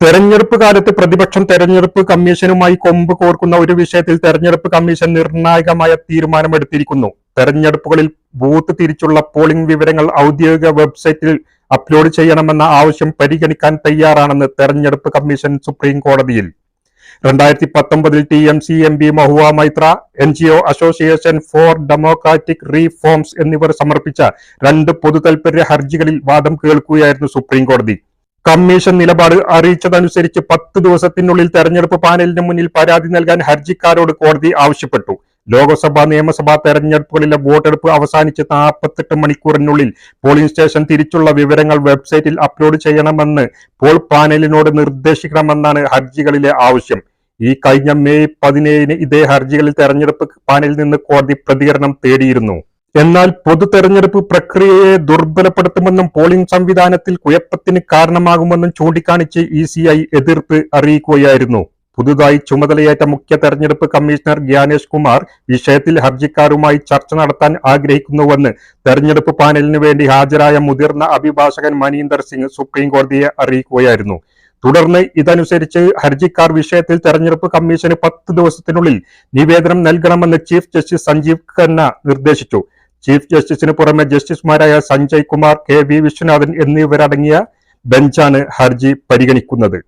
തെരഞ്ഞെടുപ്പ് കാലത്ത് പ്രതിപക്ഷം തെരഞ്ഞെടുപ്പ് കമ്മീഷനുമായി കൊമ്പ് കോർക്കുന്ന ഒരു വിഷയത്തിൽ തെരഞ്ഞെടുപ്പ് കമ്മീഷൻ നിർണായകമായ തീരുമാനമെടുത്തിരിക്കുന്നു. തെരഞ്ഞെടുപ്പുകളിൽ ബൂത്ത് തിരിച്ചുള്ള പോളിംഗ് വിവരങ്ങൾ ഔദ്യോഗിക വെബ്സൈറ്റിൽ അപ്ലോഡ് ചെയ്യണമെന്ന ആവശ്യം പരിഗണിക്കാൻ തയ്യാറാണെന്ന് തെരഞ്ഞെടുപ്പ് കമ്മീഷൻ സുപ്രീം കോടതിയിൽ. രണ്ടായിരത്തി പത്തൊമ്പതിൽ T M C M P Mahua Moitra N G O association for democratic reforms എന്നിവർ സമർപ്പിച്ച രണ്ട് പൊതുതാൽപര്യ ഹർജികളിൽ വാദം കേൾക്കുകയായിരുന്നു സുപ്രീം കോടതി. കമ്മീഷൻ നിലപാട് അറിയിച്ചതനുസരിച്ച് പത്ത് ദിവസത്തിനുള്ളിൽ തെരഞ്ഞെടുപ്പ് പാനലിന് മുന്നിൽ പരാതി നൽകാൻ ഹർജിക്കാരോട് കോടതി ആവശ്യപ്പെട്ടു. ലോക്സഭാ നിയമസഭാ തെരഞ്ഞെടുപ്പുകളിലെ വോട്ടെടുപ്പ് അവസാനിച്ച് നാൽപ്പത്തെട്ട് മണിക്കൂറിനുള്ളിൽ പോളിംഗ് സ്റ്റേഷൻ തിരിച്ചുള്ള വിവരങ്ങൾ വെബ്സൈറ്റിൽ അപ്ലോഡ് ചെയ്യണമെന്ന് പോൾ പാനലിനോട് നിർദ്ദേശിക്കണമെന്നാണ് ഹർജികളിലെ ആവശ്യം. ഈ കഴിഞ്ഞ മെയ് പതിനേഴിന് ഇതേ ഹർജികളിൽ തെരഞ്ഞെടുപ്പ് പാനലിൽ നിന്ന് കോടതി പ്രതികരണം തേടിയിരുന്നു. എന്നാൽ പൊതു തെരഞ്ഞെടുപ്പ് പ്രക്രിയയെ ദുർബലപ്പെടുത്തുമെന്നും പോളിംഗ് സംവിധാനത്തിൽ കുഴപ്പത്തിന് കാരണമാകുമെന്നും ചൂണ്ടിക്കാണിച്ച് ഇ സി ഐ എതിർപ്പ് അറിയിക്കുകയായിരുന്നു. പുതുതായി ചുമതലയേറ്റ മുഖ്യ തെരഞ്ഞെടുപ്പ് കമ്മീഷണർ ഗ്യാനേഷ് കുമാർ വിഷയത്തിൽ ഹർജിക്കാരുമായി ചർച്ച നടത്താൻ ആഗ്രഹിക്കുന്നുവെന്ന് തെരഞ്ഞെടുപ്പ് പാനലിന് വേണ്ടി ഹാജരായ മുതിർന്ന അഭിഭാഷകൻ മനീന്ദർ സിംഗ് സുപ്രീം കോടതിയെ അറിയിക്കുകയായിരുന്നു. തുടർന്ന് ഇതനുസരിച്ച് ഹർജിക്കാർ വിഷയത്തിൽ തെരഞ്ഞെടുപ്പ് കമ്മീഷന് പത്ത് ദിവസത്തിനുള്ളിൽ നിവേദനം നൽകണമെന്ന് ചീഫ് ജസ്റ്റിസ് സഞ്ജീവ് ഖന്ന നിർദ്ദേശിച്ചു. ചീഫ് ജസ്റ്റിസിന് പുറമെ ജസ്റ്റിസുമാരായ സഞ്ജയ് കുമാർ കെ വി വിശ്വനാഥൻ എന്നിവരടങ്ങിയ ബെഞ്ചാണ് ഹർജി പരിഗണിക്കുന്നത്.